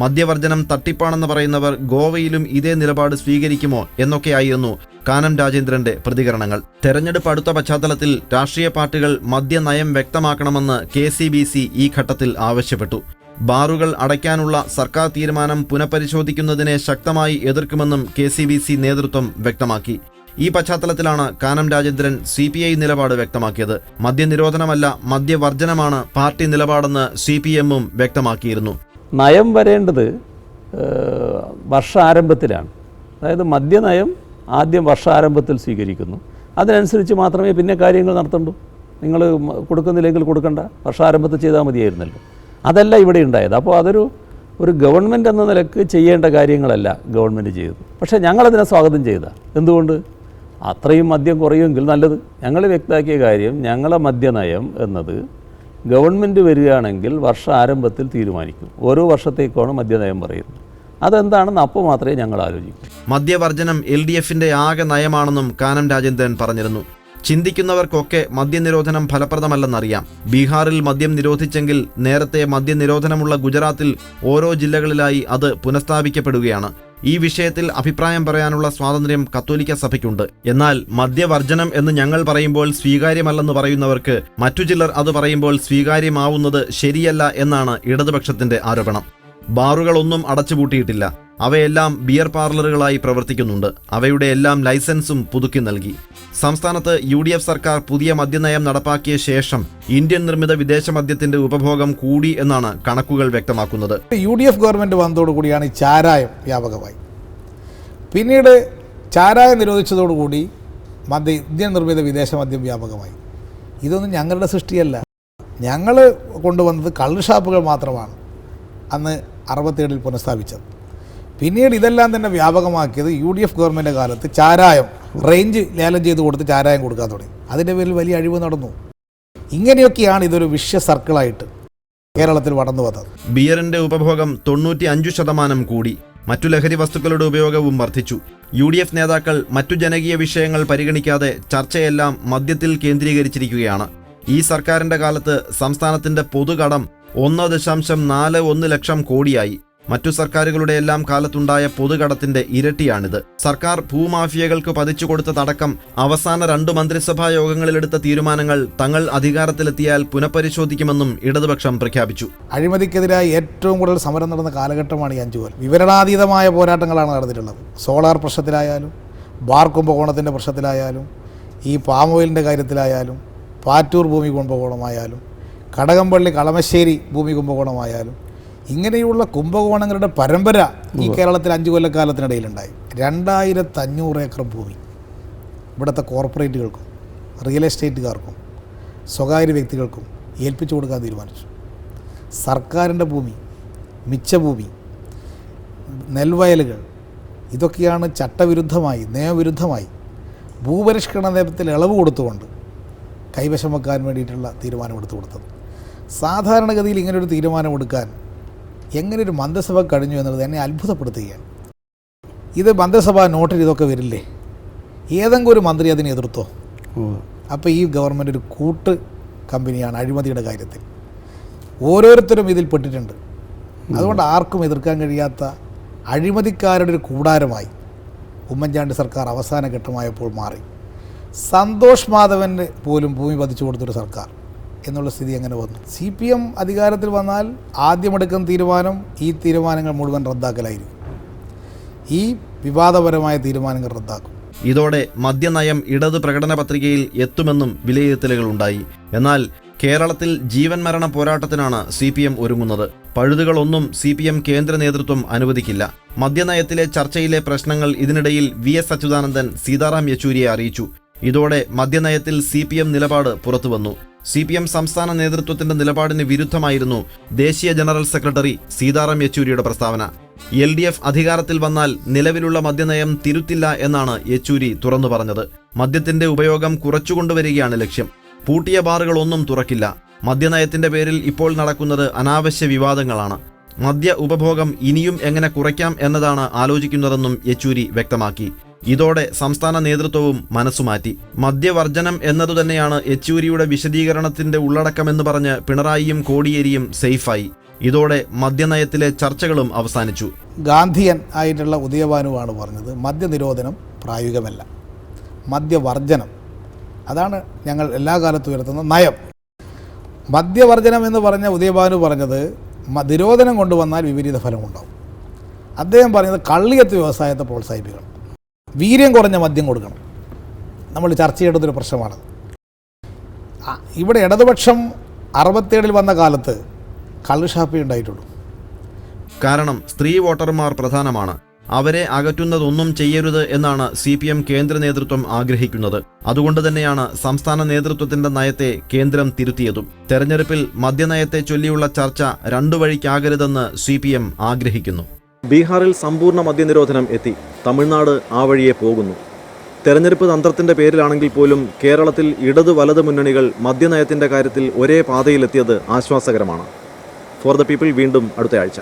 മദ്യവർജനം തട്ടിപ്പാണെന്ന് പറയുന്നവർ ഗോവയിലും ഇതേ നിലപാട് സ്വീകരിക്കുമോ എന്നൊക്കെയായിരുന്നു കാനം രാജേന്ദ്രന്റെ പ്രതികരണങ്ങൾ. തെരഞ്ഞെടുപ്പ് അടുത്ത പശ്ചാത്തലത്തിൽ രാഷ്ട്രീയ പാർട്ടികൾ മദ്യനയം വ്യക്തമാക്കണമെന്ന് കെ ഈ ഘട്ടത്തിൽ ആവശ്യപ്പെട്ടു. ബാറുകൾ അടയ്ക്കാനുള്ള സർക്കാർ തീരുമാനം പുനഃപരിശോധിക്കുന്നതിനെ ശക്തമായി എതിർക്കുമെന്നും കെ നേതൃത്വം വ്യക്തമാക്കി. ഈ പശ്ചാത്തലത്തിലാണ് Kanam Rajendran C P I നിലപാട് വ്യക്തമാക്കിയത്. മദ്യനിരോധനമല്ല മദ്യവർജനമാണ് പാർട്ടി നിലപാടെന്ന് സി പി എമ്മും വ്യക്തമാക്കിയിരുന്നു. നയം വരേണ്ടത് വർഷാരംഭത്തിലാണ്. അതായത് മദ്യനയം ആദ്യം വർഷാരംഭത്തിൽ സ്വീകരിക്കുന്നു. അതിനനുസരിച്ച് മാത്രമേ പിന്നെ കാര്യങ്ങൾ നടത്തണ്ടൂ നിങ്ങൾ കൊടുക്കുന്നില്ലെങ്കിൽ കൊടുക്കണ്ട. വർഷാരംഭത്തിൽ ചെയ്താൽ മതിയായിരുന്നല്ലോ. അതല്ല ഇവിടെ ഉണ്ടായത്. അപ്പോൾ അതൊരു ഒരു ഗവൺമെന്റ് എന്ന നിലയ്ക്ക് ചെയ്യേണ്ട കാര്യങ്ങളല്ല ഗവൺമെന്റ് ചെയ്തത്. പക്ഷേ ഞങ്ങളതിനെ സ്വാഗതം ചെയ്ത. എന്തുകൊണ്ട്? അത്രയും മദ്യം കുറയുമെങ്കിൽ നല്ലത്. ഞങ്ങൾ വ്യക്തമാക്കിയ കാര്യം ഞങ്ങളെ മദ്യനയം എന്നത് ഗവൺമെന്റ് വരികയാണെങ്കിൽ വർഷ ആരംഭത്തിൽ തീരുമാനിക്കും. ഓരോ വർഷത്തേക്കാണ് മദ്യനയം പറയുന്നത്. അതെന്താണെന്ന് അപ്പോൾ മാത്രമേ ഞങ്ങൾ ആലോചിക്കൂ. മദ്യവർജനം എൽ ഡി എഫിന്റെ ആകെ നയമാണെന്നും കാനം രാജേന്ദ്രൻ പറഞ്ഞിരുന്നു. ചിന്തിക്കുന്നവർക്കൊക്കെ മദ്യനിരോധനം ഫലപ്രദമല്ലെന്നറിയാം. ബീഹാറിൽ മദ്യം നിരോധിച്ചെങ്കിൽ നേരത്തെ മദ്യനിരോധനമുള്ള ഗുജറാത്തിൽ ഓരോ ജില്ലകളിലായി അത് പുനഃസ്ഥാപിക്കപ്പെടുകയാണ്. ഈ വിഷയത്തിൽ അഭിപ്രായം പറയാനുള്ള സ്വാതന്ത്ര്യം കത്തോലിക്ക സഭയ്ക്കുണ്ട്. എന്നാൽ മദ്യവർജനം എന്ന് ഞങ്ങൾ പറയുമ്പോൾ സ്വീകാര്യമല്ലെന്ന് പറയുന്നവർക്ക് മറ്റു ചിലർ അത് പറയുമ്പോൾ സ്വീകാര്യമാവുന്നത് ശരിയല്ല എന്നാണ് ഇടതുപക്ഷത്തിന്റെ ആരോപണം. ബാറുകളൊന്നും അടച്ചുപൂട്ടിയിട്ടില്ല. അവയെല്ലാം ബിയർ പാർലറുകളായി പ്രവർത്തിക്കുന്നുണ്ട്. അവയുടെ എല്ലാം ലൈസൻസും പുതുക്കി നൽകി. സംസ്ഥാനത്ത് യു ഡി എഫ് സർക്കാർ പുതിയ മദ്യനയം നടപ്പാക്കിയ ശേഷം ഇന്ത്യൻ നിർമ്മിത വിദേശ മദ്യത്തിന്റെ ഉപഭോഗം കൂടി എന്നാണ് കണക്കുകൾ വ്യക്തമാക്കുന്നത്. യു ഡി എഫ് ഗവൺമെന്റ് വന്നതോടുകൂടിയാണ് ഈ ചാരായം വ്യാപകമായി. പിന്നീട് ചാരായം നിരോധിച്ചതോടുകൂടി മദ്യ ഇന്ത്യൻ നിർമ്മിത വിദേശ മദ്യം വ്യാപകമായി. ഇതൊന്നും ഞങ്ങളുടെ സൃഷ്ടിയല്ല. ഞങ്ങൾ കൊണ്ടുവന്നത് കള്ള് ഷാപ്പുകൾ മാത്രമാണ് അന്ന് അറുപത്തേഴിൽ പുനഃസ്ഥാപിച്ചത്. പിന്നീട് ഇതെല്ലാം തന്നെ വ്യാപകമാക്കിയത് യു ഡി എഫ് ഗവൺമെന്റ് കാലത്ത് ചാരായം റേഞ്ച് ലേലം ചെയ്ത് കൊടുത്ത് ചാരായം കൊടുക്കാൻ തുടങ്ങി. അതിന്റെ പേരിൽ വലിയ അഴിവ് നടന്നു. ഇങ്ങനെയൊക്കെയാണ് ഇതൊരു വിഷ്യ സർക്കിളായിട്ട് കേരളത്തിൽ വളർന്നു വന്നത്. ബിയറിന്റെ ഉപഭോഗം തൊണ്ണൂറ്റി അഞ്ചു ശതമാനം കൂടി. മറ്റു ലഹരി വസ്തുക്കളുടെ ഉപയോഗവും വർദ്ധിച്ചു. യു ഡി എഫ് നേതാക്കൾ മറ്റു ജനകീയ വിഷയങ്ങൾ പരിഗണിക്കാതെ ചർച്ചയെല്ലാം മദ്യത്തിൽ കേന്ദ്രീകരിച്ചിരിക്കുകയാണ്. ഈ സർക്കാരിന്റെ കാലത്ത് സംസ്ഥാനത്തിന്റെ പൊതുകടം ഒന്ന് ദശാംശം നാല് ഒന്ന് ലക്ഷം കോടിയായി. മറ്റു സർക്കാരുകളുടെ എല്ലാം കാലത്തുണ്ടായ പൊതുകടത്തിന്റെ ഇരട്ടിയാണിത്. സർക്കാർ ഭൂമാഫിയകൾക്ക് പതിച്ചു കൊടുത്തതടക്കം അവസാന രണ്ടു മന്ത്രിസഭാ യോഗങ്ങളിലെടുത്ത തീരുമാനങ്ങൾ തങ്ങൾ അധികാരത്തിലെത്തിയാൽ പുനഃപരിശോധിക്കുമെന്നും ഇടതുപക്ഷം പ്രഖ്യാപിച്ചു. അഴിമതിക്കെതിരായി ഏറ്റവും കൂടുതൽ സമരം നടന്ന കാലഘട്ടമാണ് ഈ അഞ്ചു വിവരണാതീതമായ പോരാട്ടങ്ങളാണ് നടന്നിട്ടുള്ളത്. സോളാർ പ്രശ്നത്തിലായാലും ബാർ കുംഭകോണത്തിന്റെ പ്രശ്നത്തിലായാലും ഈ പാം ഓയിലിന്റെ കാര്യത്തിലായാലും പാറ്റൂർ ഭൂമി കുംഭകോണമായാലും കടകംപള്ളി കളമശ്ശേരി ഭൂമി കുംഭകോണമായാലും ഇങ്ങനെയുള്ള കുംഭകോണങ്ങളുടെ പരമ്പര ഈ കേരളത്തിൽ അഞ്ചു കൊല്ലക്കാലത്തിനിടയിലുണ്ടായി. രണ്ടായിരത്തഞ്ഞൂറ് ഏക്കർ ഭൂമി ഇവിടുത്തെ കോർപ്പറേറ്റുകൾക്കും റിയൽ എസ്റ്റേറ്റുകാർക്കും സ്വകാര്യ വ്യക്തികൾക്കും ഏൽപ്പിച്ചു കൊടുക്കാൻ തീരുമാനിച്ചു. സർക്കാരിന്റെ ഭൂമി മിച്ചഭൂമി നെൽവയലുകൾ ഇതൊക്കെയാണ് ചട്ടവിരുദ്ധമായി നിയമവിരുദ്ധമായി ഭൂപരിഷ്കരണ നിയമത്തിൽ ഇളവ് കൊടുത്തുകൊണ്ട് കൈവശം വെക്കാൻ വേണ്ടിയിട്ടുള്ള തീരുമാനമെടുത്തു കൊടുത്തത്. സാധാരണഗതിയിൽ ഇങ്ങനൊരു തീരുമാനമെടുക്കാൻ എങ്ങനെ ഒരു മന്ത്രിസഭ കഴിഞ്ഞു എന്നുള്ളത് എന്നെ അത്ഭുതപ്പെടുത്തുകയാണ്. ഇത് മന്ത്രിസഭ നോട്ടിൽ ഇതൊക്കെ വരില്ലേ? ഏതെങ്കിലും ഒരു മന്ത്രി അതിനെ എതിർത്തോ? അപ്പോൾ ഈ ഗവൺമെന്റ് ഒരു കൂട്ട് കമ്പനിയാണ് അഴിമതിയുടെ കാര്യത്തിൽ. ഓരോരുത്തരും ഇതിൽ പെട്ടിട്ടുണ്ട്. അതുകൊണ്ട് ആർക്കും എതിർക്കാൻ കഴിയാത്ത അഴിമതിക്കാരുടെ ഒരു കൂടാരമായി ഉമ്മൻചാണ്ടി സർക്കാർ അവസാന ഘട്ടമായപ്പോൾ മാറി. സന്തോഷ് മാധവന് പോലും ഭൂമി പതിച്ചു കൊടുത്തൊരു സർക്കാർ. എന്നുള്ള സ്ഥിതി അങ്ങനെ വന്നു? സി പി എം അധികാരത്തിൽ വന്നാൽ ആദ്യമെടുക്കുന്ന തീരുമാനം ഈ തീരുമാനങ്ങൾ മുഴുവൻ റദ്ദാക്കലായിരിക്കും. ഈ വിവാദപരമായ തീരുമാനങ്ങൾ റദ്ദാക്കും. ഇതോടെ മദ്യനയം ഇടത് പ്രകടന പത്രികയിൽ എത്തുമെന്നും വിലയിരുത്തലുകൾ ഉണ്ടായി. എന്നാൽ കേരളത്തിൽ ജീവൻ മരണ പോരാട്ടത്തിനാണ് സി പി എം ഒരുങ്ങുന്നത്. പഴുതുകളൊന്നും സി പി എം കേന്ദ്ര നേതൃത്വം അനുവദിക്കില്ല. മദ്യനയത്തിലെ ചർച്ചയിലെ പ്രശ്നങ്ങൾ ഇതിനിടയിൽ വി എസ് അച്യുതാനന്ദൻ സീതാറാം യെച്ചൂരിയെ അറിയിച്ചു. ഇതോടെ മദ്യനയത്തിൽ സി പി എം നിലപാട് പുറത്തുവന്നു. സി പി എം സംസ്ഥാന നേതൃത്വത്തിന്റെ നിലപാടിന് വിരുദ്ധമായിരുന്നു ദേശീയ ജനറൽ സെക്രട്ടറി സീതാറാം യെച്ചൂരിയുടെ പ്രസ്താവന. എൽ ഡി എഫ് അധികാരത്തിൽ വന്നാൽ നിലവിലുള്ള മദ്യനയം തിരുത്തില്ല എന്നാണ് യെച്ചൂരി തുറന്നു പറഞ്ഞത്. മദ്യത്തിന്റെ ഉപയോഗം കുറച്ചുകൊണ്ടുവരികയാണ് ലക്ഷ്യം. പൂട്ടിയ ബാറുകളൊന്നും തുറക്കില്ല. മദ്യനയത്തിന്റെ പേരിൽ ഇപ്പോൾ നടക്കുന്നത് അനാവശ്യ വിവാദങ്ങളാണ്. മദ്യ ഉപഭോഗം ഇനിയും എങ്ങനെ കുറയ്ക്കാം എന്നതാണ് ആലോചിക്കുന്നതെന്നും യെച്ചൂരി വ്യക്തമാക്കി. ഇതോടെ സംസ്ഥാന നേതൃത്വവും മനസ്സുമാറ്റി മദ്യവർജനം എന്നതുതന്നെയാണ് യെച്ചൂരിയുടെ വിശദീകരണത്തിന്റെ ഉള്ളടക്കമെന്ന് പറഞ്ഞ് പിണറായിയും കോടിയേരിയും സേഫായി. ഇതോടെ മദ്യനയത്തിലെ ചർച്ചകളും അവസാനിച്ചു. ഗാന്ധിയൻ ആയിട്ടുള്ള ഉദയഭാനുവാണ് പറഞ്ഞത്. മദ്യനിരോധനം പ്രായോഗികമല്ല. മദ്യവർജനം അതാണ് ഞങ്ങൾ എല്ലാ കാലത്തും ഉയർത്തുന്ന നയം. മദ്യവർജനം എന്ന് പറഞ്ഞ ഉദയഭാനു പറഞ്ഞത് നിരോധനം കൊണ്ടുവന്നാൽ വിപരീത ഫലമുണ്ടാവും. അദ്ദേഹം പറഞ്ഞത് കള്ളിയത്ത് വ്യവസായത്തെ പ്രോത്സാഹിപ്പിക്കണം. വീര്യം കുറഞ്ഞ മദ്യം കൊടുക്കണം. നമ്മൾ ചർച്ച ചെയ്യേണ്ടതൊരു പ്രശ്നമാണ്. ഇവിടെ ഇടതുപക്ഷം അറുപത്തേഴിൽ വന്ന കാലത്ത് കള്ളുഷാപ്പി ഉണ്ടായിട്ടുള്ളൂ. കാരണം സ്ത്രീ വോട്ടർമാർ പ്രധാനമാണ്. അവരെ അകറ്റുന്നതൊന്നും ചെയ്യരുത് എന്നാണ് സി പി എം കേന്ദ്ര നേതൃത്വം ആഗ്രഹിക്കുന്നത്. അതുകൊണ്ട് തന്നെയാണ് സംസ്ഥാന നേതൃത്വത്തിന്റെ നയത്തെ കേന്ദ്രം തിരുത്തിയതും. തെരഞ്ഞെടുപ്പിൽ മദ്യനയത്തെ ചൊല്ലിയുള്ള ചർച്ച രണ്ടു വഴിക്കാകരുതെന്ന് സി ആഗ്രഹിക്കുന്നു. ബീഹാറിൽ സമ്പൂർണ മദ്യനിരോധനം എത്തി. തമിഴ്നാട് ആ വഴിയെ പോകുന്നു. തെരഞ്ഞെടുപ്പ് തന്ത്രത്തിന്റെ പേരിലാണെങ്കിൽ പോലും കേരളത്തിൽ ഇടത് വലത് മുന്നണികൾ മദ്യനയത്തിന്റെ കാര്യത്തിൽ ഒരേ പാതയിലെത്തിയത് ആശ്വാസകരമാണ്. ഫോർ ദ പീപ്പിൾ വീണ്ടും അടുത്ത ആഴ്ച